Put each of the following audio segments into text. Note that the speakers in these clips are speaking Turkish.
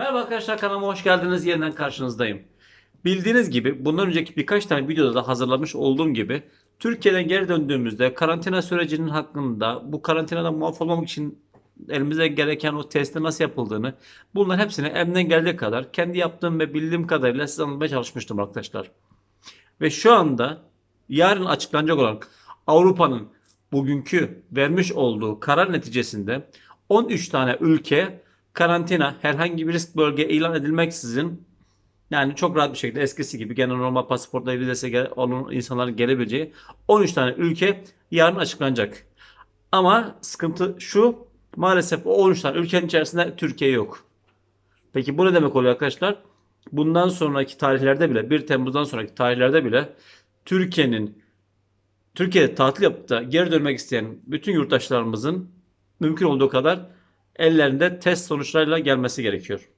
Merhaba arkadaşlar kanalıma hoş geldiniz. Yeniden karşınızdayım. Bildiğiniz gibi bundan önceki birkaç tane videoda da hazırlamış olduğum gibi Türkiye'den geri döndüğümüzde karantina sürecinin hakkında bu karantinada muaf olmamak için elimize gereken o testin nasıl yapıldığını bunların hepsini elimden geldiği kadar kendi yaptığım ve bildiğim kadarıyla size anlatmaya çalışmıştım arkadaşlar. Ve şu anda yarın açıklanacak olan Avrupa'nın bugünkü vermiş olduğu karar neticesinde 13 tane ülke karantina herhangi bir risk bölge ilan edilmeksizin yani çok rahat bir şekilde eskisi gibi gene normal pasaportla vizesi olan insanların gelebileceği 13 tane ülke yarın açıklanacak. Ama sıkıntı şu maalesef o 13 tane ülkenin içerisinde Türkiye yok. Peki bu ne demek oluyor arkadaşlar? Bundan sonraki tarihlerde bile 1 Temmuz'dan sonraki tarihlerde bile Türkiye'nin Türkiye'de tatil yapıp da geri dönmek isteyen bütün yurttaşlarımızın mümkün olduğu kadar ellerinde test sonuçlarıyla gelmesi gerekiyor.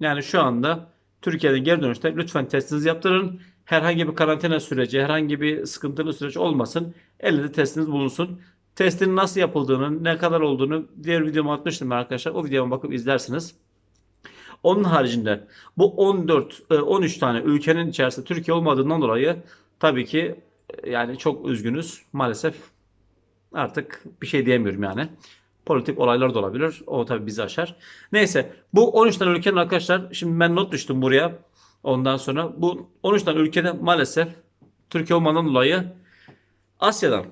Yani şu anda Türkiye'den geri dönüşte lütfen testinizi yaptırın. Herhangi bir karantina süreci, herhangi bir sıkıntılı süreç olmasın. Elinde testiniz bulunsun. Testin nasıl yapıldığını, ne kadar olduğunu diğer videoma atmıştım arkadaşlar. O videoma bakıp izlersiniz. Onun haricinde bu 14 e, 13 tane ülkenin içerisinde Türkiye olmadığından dolayı tabii ki e, yani çok üzgünüz maalesef. Artık bir şey diyemiyorum yani. Politik olaylar da olabilir. O tabii bizi aşar. Neyse bu 13 tane ülkenin arkadaşlar şimdi ben not düştüm buraya. Ondan sonra bu 13 tane ülkede maalesef Türkiye olmadan dolayı Asya'dan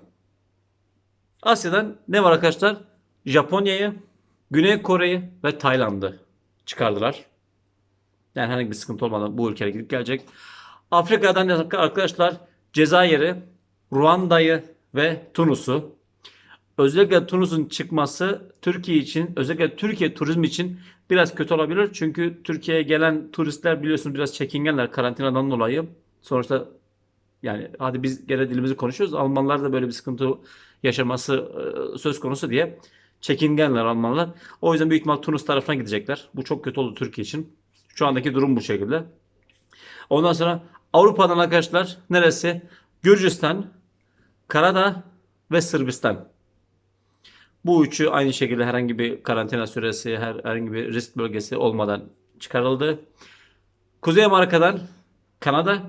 Asya'dan ne var arkadaşlar? Japonya'yı, Güney Kore'yi ve Tayland'ı çıkardılar. Yani herhangi bir sıkıntı olmadan bu ülkelere gidip gelecek. Afrika'dan arkadaşlar Cezayir'i, Ruanda'yı ve Tunus'u. Özellikle Tunus'un çıkması Türkiye için, özellikle Türkiye turizmi için biraz kötü olabilir. Çünkü Türkiye'ye gelen turistler biliyorsunuz biraz çekingenler karantinadan dolayı. Sonuçta yani hadi biz gene dilimizi konuşuyoruz. Almanlar da böyle bir sıkıntı yaşaması e, söz konusu diye çekingenler Almanlar. O yüzden büyük ihtimal Tunus tarafına gidecekler. Bu çok kötü oldu Türkiye için. Şu andaki durum bu şekilde. Ondan sonra Avrupa'dan arkadaşlar neresi? Gürcistan, Karadağ ve Sırbistan. Bu üçü aynı şekilde herhangi bir karantina süresi, her, herhangi bir risk bölgesi olmadan çıkarıldı. Kuzey Amerika'dan Kanada,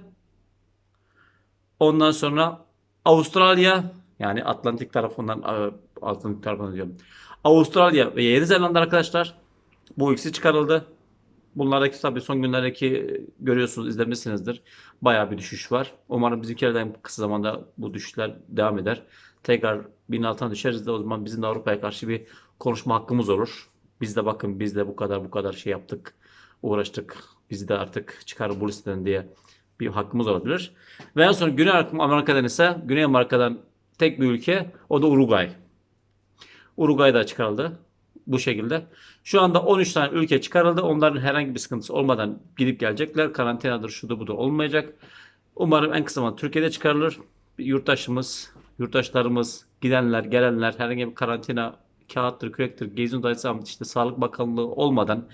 ondan sonra Avustralya yani Atlantik tarafından e, Atlantik tarafından diyorum. Avustralya ve Yeni Zelanda arkadaşlar bu ikisi çıkarıldı. Bunlardaki tabii son günlerdeki görüyorsunuz izlemişsinizdir. Bayağı bir düşüş var. Umarım bizimkilerden kısa zamanda bu düşüşler devam eder. Tekrar binin altına düşeriz de o zaman bizim de Avrupa'ya karşı bir konuşma hakkımız olur. Biz de bakın biz de bu kadar bu kadar şey yaptık. Uğraştık. Bizi de artık çıkar bu listeden diye bir hakkımız olabilir. Ve en son Güney Amerika'dan ise Güney Amerika'dan tek bir ülke o da Uruguay. Uruguay da çıkarıldı bu şekilde. Şu anda 13 tane ülke çıkarıldı. Onların herhangi bir sıkıntısı olmadan gidip gelecekler. Karantinadır, şudur budur olmayacak. Umarım en kısa zamanda Türkiye'de çıkarılır. Yurttaşımız, yurttaşlarımız, gidenler, gelenler herhangi bir karantina kağıttır, kürektir, gezi odası işte Sağlık Bakanlığı olmadan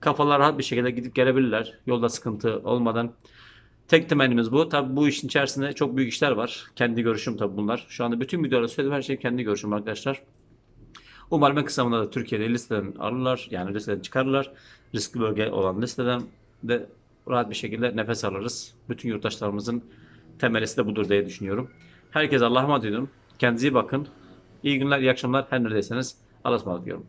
kafalar rahat bir şekilde gidip gelebilirler. Yolda sıkıntı olmadan. Tek temennimiz bu. Tabi bu işin içerisinde çok büyük işler var. Kendi görüşüm tabi bunlar. Şu anda bütün videolarda söylediğim her şey kendi görüşüm arkadaşlar. Umarım en kısa da Türkiye'de listeden alırlar. Yani listeden çıkarırlar. Riskli bölge olan listeden de rahat bir şekilde nefes alırız. Bütün yurttaşlarımızın temelisi de budur diye düşünüyorum. Herkese Allah'a emanet ediyorum. Kendinize iyi bakın. İyi günler, iyi akşamlar. Her neredeyseniz Allah'a ısmarladık diyorum.